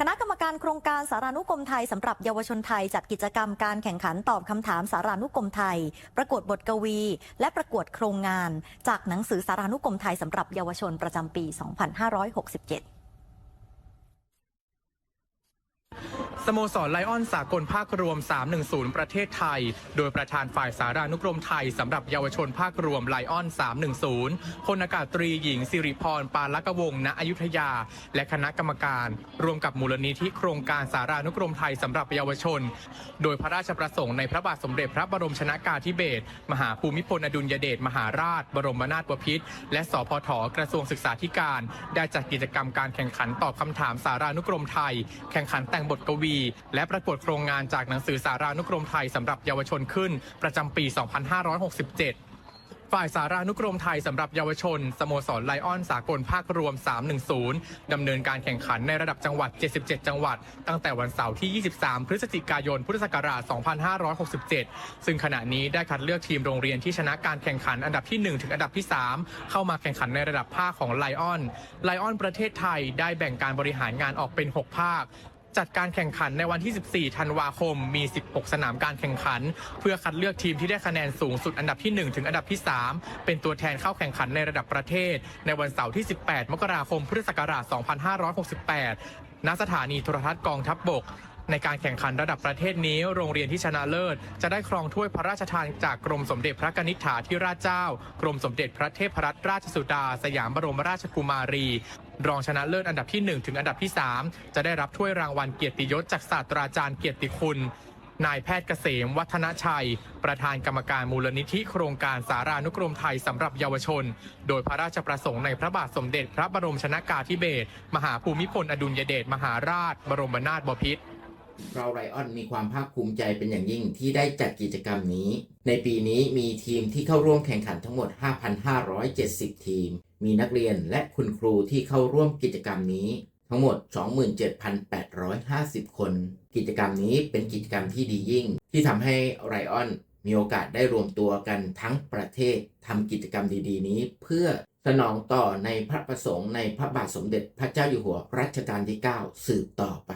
คณะกรรมการโครงการสารานุกรมไทยสำหรับเยาวชนไทยจัดกิจกรรมการแข่งขันตอบคำถามสารานุกรมไทย ประกวดบทกวี และประกวดโครงงาน จากหนังสือสารานุกรมไทยสำหรับเยาวชนประจำปี 2567 สโมสรไลออนสากลภาครวม 310 ประเทศไทย โดยประธานฝ่ายสารานุกรมไทยสำหรับเยาวชนภาครวมไลออน 310พลอากาศตรีหญิงสิริพร ปาลกวงณอยุธยา และคณะกรรมการ รวมกับมูลนิธิโครงการสารานุกรมไทยสำหรับเยาวชน โดยพระราชประสงค์ในพระบาทสมเด็จพระบรมชนากาธิเบศรมหาภูมิพลอดุลยเดชมหาราช บรมนาถบพิตรและสพทกระทรวงศึกษาธิการ ได้จัดกิจกรรมการแข่งขันตอบคำถามสารานุกรมไทย แข่งขันแต่งบทกวีและประกวดโครงงานจากหนังสือสารานุกรมไทยสำหรับเยาวชนขึ้นประจำปี 2567ฝ่ายสารานุกรมไทยสำหรับเยาวชนสโมสรไลออนสากลภาครวม 310 ดำเนินการแข่งขันในระดับจังหวัด 77 จังหวัด ตั้งแต่วันเสาร์ที่ 23 พฤศจิกายน พุทธศักราช 2567 ซึ่งขณะนี้ได้คัดเลือกทีมโรงเรียนที่ชนะการแข่งขันอันดับที่ 1 ถึงอันดับที่ 3 เข้ามาแข่งขันในระดับภาคของไลออนไลออนประเทศไทยได้แบ่งการบริหารงานออกเป็น 6 ภาค จัดการแข่งขันในวันที่ 14 ธันวาคม มี 16 สนามการแข่งขัน เพื่อคัดเลือกทีมที่ได้คะแนนสูงสุดอันดับที่ 1 ถึงอันดับที่ 3 เป็นตัวแทนเข้าแข่งขันในระดับประเทศ ในวันเสาร์ที่ 18 มกราคม พุทธศักราช 2568 ณ สถานีโทรทัศน์กองทัพบบกในการแข่งขันระดับประเทศนี้ โรงเรียนที่ชนะเลิศ จะได้ครองถ้วยพระราชทานจากกรมสมเด็จพระนิษฐาธิราชเจ้า กรมสมเด็จพระเทพรัตนราชสุดา สยามบรมราชกุมารี รองชนะเลิศอันดับที่ 1 ถึงอันดับที่ 3 จะได้รับถ้วยรางวัลเกียรติยศจากศาสตราจารย์เกียรติคุณ นายแพทย์เกษม วัฒนชัย ประธานกรรมการมูลนิธิโครงการสารานุกรมไทยสำหรับเยาวชน โดยพระราชประสงค์ในพระบาทสมเด็จพระบรมชนากาธิเบศรมหาภูมิพลอดุลยเดชมหาราช บรมนาถบพิตรเราไรออนมีความภาคภูมิใจเป็นอย่างยิ่งที่ได้จัดกิจกรรมนี้ ในปีนี้มีทีมที่เข้าร่วมแข่งขันทั้งหมด 5,570 ทีม มีนักเรียนและคุณครูที่เข้าร่วมกิจกรรมนี้ทั้งหมด 27,850 คน กิจกรรมนี้เป็นกิจกรรมที่ดียิ่ง ที่ทำให้ไรออนมีโอกาสได้รวมตัวกันทั้งประเทศทำกิจกรรมดี ๆ นี้ เพื่อสนองต่อในพระประสงค์ในพระบาทสมเด็จพระเจ้าอยู่หัวรัชกาลที่ 9 สืบต่อไป